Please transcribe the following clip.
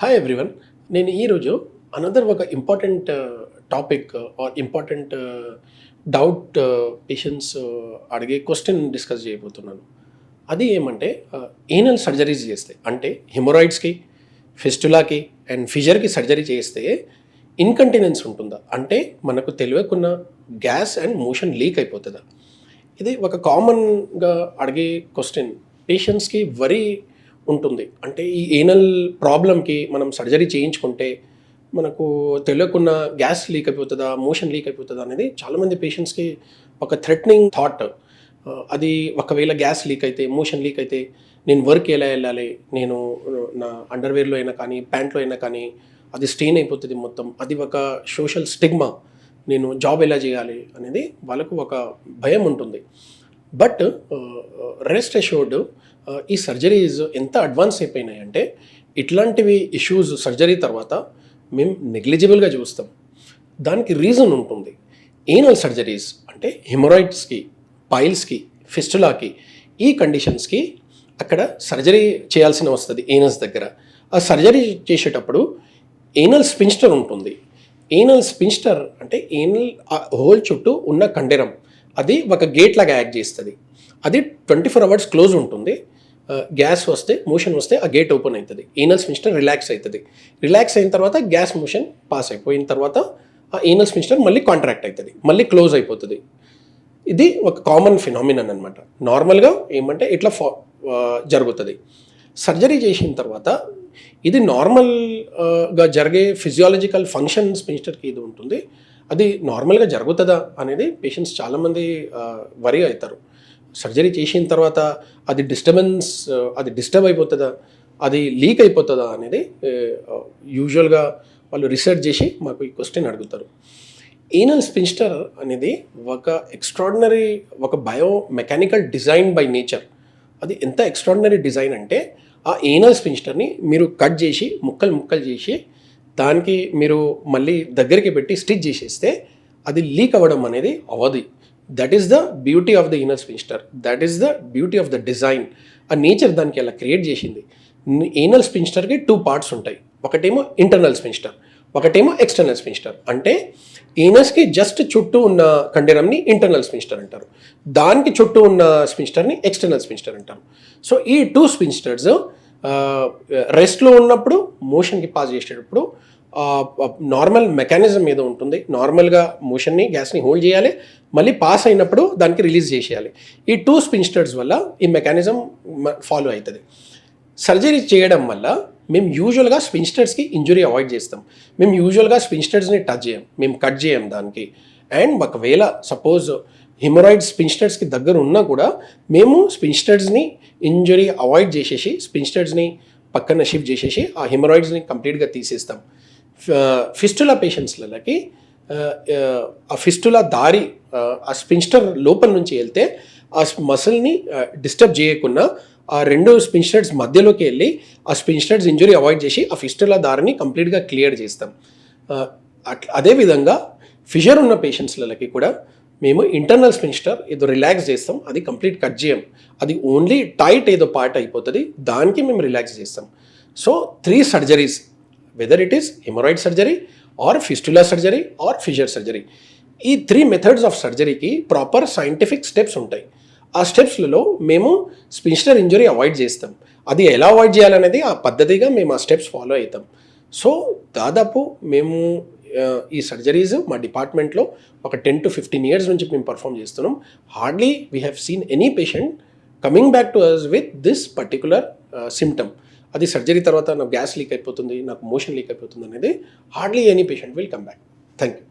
Hi everyone నేను ఈరోజు another ఒక important topic or important doubt patients అడిగే క్వశ్చన్ డిస్కస్ చేయబోతున్నాను. అది ఏమంటే uh, ఏనల్ సర్జరీస్ చేస్తే అంటే హిమోరాయిడ్స్కి ఫెస్టులాకి అండ్ ఫిజర్కి సర్జరీ చేస్తే ఇన్కంటినెన్స్ ఉంటుందా? అంటే మనకు తెలియకున్న గ్యాస్ అండ్ మోషన్ లీక్ అయిపోతుందా? ఇది ఒక కామన్గా అడిగే క్వశ్చన్ పేషెంట్స్కి వరి ఉంటుంది. అంటే ఈ ఏనల్ ప్రాబ్లంకి మనం సర్జరీ చేయించుకుంటే మనకు తెలియకుండా గ్యాస్ లీక్ అయిపోతుందా మోషన్ లీక్ అయిపోతుందా అనేది చాలామంది పేషెంట్స్కి ఒక థ్రెట్నింగ్ థాట్ అది ఒకవేళ గ్యాస్ లీక్ అయితే మోషన్ లీక్ అయితే నేను వర్క్ ఎలా వెళ్ళాలి? నేను నా అండర్వేర్లో అయినా కానీ ప్యాంట్లో అయినా కానీ అది స్టెయిన్ అయిపోతుంది మొత్తం. అది ఒక సోషల్ స్టిగ్మా నేను జాబ్ ఎలా చేయాలి అనేది వాళ్ళకు ఒక భయం ఉంటుంది. బట్ రెస్ట్ అష్యూర్డ్ ఈ సర్జరీస్ ఎంత అడ్వాన్స్ అయిపోయినాయి అంటే ఇట్లాంటివి ఇష్యూస్ సర్జరీ తర్వాత మేము నెగ్లిజిబుల్గా చూస్తాం. దానికి రీజన్ ఉంటుంది. ఏనల్ సర్జరీస్ అంటే హిమరాయిడ్స్కి పైల్స్కి ఫిస్టులాకి ఈ కండిషన్స్కి అక్కడ సర్జరీ చేయాల్సిన వస్తుంది ఏనల్స్ దగ్గర. ఆ సర్జరీ చేసేటప్పుడు ఏనల్ స్పిన్స్టర్ ఉంటుంది. ఏనల్ స్పిన్స్టర్ అంటే ఏనల్ హోల్ చుట్టూ ఉన్న కండెరం. అది ఒక గేట్ లాగా యాక్ట్ చేస్తుంది. అది ట్వంటీ ఫోర్ అవర్స్ క్లోజ్ ఉంటుంది గ్యాస్ వస్తే మోషన్ వస్తే ఆ గేట్ ఓపెన్ అవుతుంది ఈనల్ స్మిస్టర్ రిలాక్స్ అవుతుంది రిలాక్స్ అయిన తర్వాత గ్యాస్ మోషన్ పాస్ అయిపోయిన తర్వాత ఆ ఈనల్ స్మిస్టర్ మళ్ళీ కాంట్రాక్ట్ అవుతుంది మళ్ళీ క్లోజ్ అయిపోతుంది. ఇది ఒక కామన్ ఫినామినన్ అనమాట నార్మల్గా ఏమంటే ఇట్లా ఫా జరుగుతుంది. సర్జరీ చేసిన తర్వాత ఇది నార్మల్గా జరిగే ఫిజియాలజికల్ ఫంక్షన్ మినిస్టర్కి ఇది ఉంటుంది. అది నార్మల్గా జరుగుతుందా అనేది పేషెంట్స్ చాలామంది వరి అవుతారు. సర్జరీ చేసిన తర్వాత అది డిస్టర్బెన్స్ అది డిస్టర్బ్ అయిపోతుందా? అది లీక్ అయిపోతుందా అనేది యూజువల్గా వాళ్ళు రీసెర్చ్ చేసి మాకు ఈ క్వశ్చన్ అడుగుతారు. ఈనల్ స్పిన్స్టర్ అనేది ఒక ఎక్స్ట్రాడినరీ ఒక bio mechanical design by nature అది ఎంత ఎక్స్ట్రాడినరీ డిజైన్ అంటే ఆ ఏనల్ స్పిన్స్టర్ని మీరు కట్ చేసి ముక్కలు ముక్కలు చేసి దానికి మీరు మళ్ళీ దగ్గరికి పెట్టి స్టిచ్ చేసేస్తే అది లీక్ అవ్వడం అనేది అవది that is the beauty of the inner sphincter that is the beauty of the design ఆ నేచర్ దానికి అలా క్రియేట్ చేసింది. ఏనల్ స్పిన్స్టర్కి టూ పార్ట్స్ ఉంటాయి. ఒకటేమో ఇంటర్నల్ స్పిన్స్టర్ ఒకటేమో ఎక్స్టర్నల్ స్పిన్స్టర్ అంటే ఈనస్కి జస్ట్ చుట్టూ ఉన్న కండరంని ఇంటర్నల్ స్పిన్స్టర్ అంటారు. దానికి చుట్టూ ఉన్న స్పిన్స్టర్ని ఎక్స్టర్నల్ స్పిన్స్టర్ అంటారు. సో ఈ టూ స్పిన్స్టర్స్ రెస్ట్లో ఉన్నప్పుడు మోషన్కి పాస్ చేసేటప్పుడు నార్మల్ మెకానిజం ఏదో ఉంటుంది. నార్మల్గా మోషన్ని గ్యాస్ని హోల్డ్ చేయాలి. మళ్ళీ పాస్ అయినప్పుడు దానికి రిలీజ్ చేసేయాలి. ఈ టూ స్పిన్స్టర్స్ వల్ల ఈ మెకానిజం ఫాలో అవుతుంది. సర్జరీ చేయడం వల్ల మేము యూజువల్గా స్పిన్స్టర్స్కి ఇంజురీ అవాయిడ్ చేస్తాం. మేము యూజువల్గా స్పిన్స్టర్స్ని టచ్ చేయం. మేము కట్ చేయం దానికి. అండ్ ఒకవేళ సపోజ్ హిమరాయిడ్ స్పిన్స్టర్స్కి దగ్గర ఉన్నా కూడా మేము స్పిన్స్టర్స్ని ఇంజరీ అవాయిడ్ చేసేసి స్పిన్స్టర్స్ని పక్కన షిఫ్ట్ చేసేసి ఆ హిమరాయిడ్స్ని కంప్లీట్గా తీసేస్తాం. ఫిస్టులా పేషెంట్స్లకి ఆ ఫిస్టులా దారి ఆ స్పిన్స్టర్ లోపల నుంచి వెళ్తే ఆ మసిల్ని డిస్టర్బ్ చేయకుండా ఆ రెండు స్పిన్స్టర్స్ మధ్యలోకి వెళ్ళి ఆ స్పిన్స్టర్స్ ఇంజురీ అవాయిడ్ చేసి ఆ ఫిస్టులా దారిని కంప్లీట్గా క్లియర్ చేస్తాం. అట్లా అదేవిధంగా ఫిషర్ ఉన్న పేషెంట్స్లకి కూడా మేము ఇంటర్నల్ స్పిన్స్టర్ ఏదో రిలాక్స్ చేస్తాం అది కంప్లీట్ కట్ చేయం. అది ఓన్లీ టైట్ ఏదో పార్ట్ అయిపోతుంది దానికి మేము రిలాక్స్ చేస్తాం. So three surgeries whether it is hemorrhoid surgery or fistula surgery or fissure surgery ఈ త్రీ మెథడ్స్ ఆఫ్ సర్జరీకి ప్రాపర్ సైంటిఫిక్ స్టెప్స్ ఉంటాయి. ఆ స్టెప్స్లలో మేము స్పిన్స్టర్ ఇంజరీ అవాయిడ్ చేస్తాం. అది ఎలా అవాయిడ్ చేయాలనేది ఆ పద్ధతిగా మేము ఆ స్టెప్స్ ఫాలో అవుతాం. సో దాదాపు మేము ఈ సర్జరీస్ మా డిపార్ట్మెంట్లో ఒక టెన్ టు ఫిఫ్టీన్ ఇయర్స్ నుంచి మేము పర్ఫామ్ చేస్తున్నాం. Hardly we have seen any patient coming back to us with this particular symptom అది సర్జరీ తర్వాత నాకు గ్యాస్ లీక్ అయిపోతుంది నాకు మోషన్ లీక్ అయిపోతుంది అనేది hardly any patient will come back thank you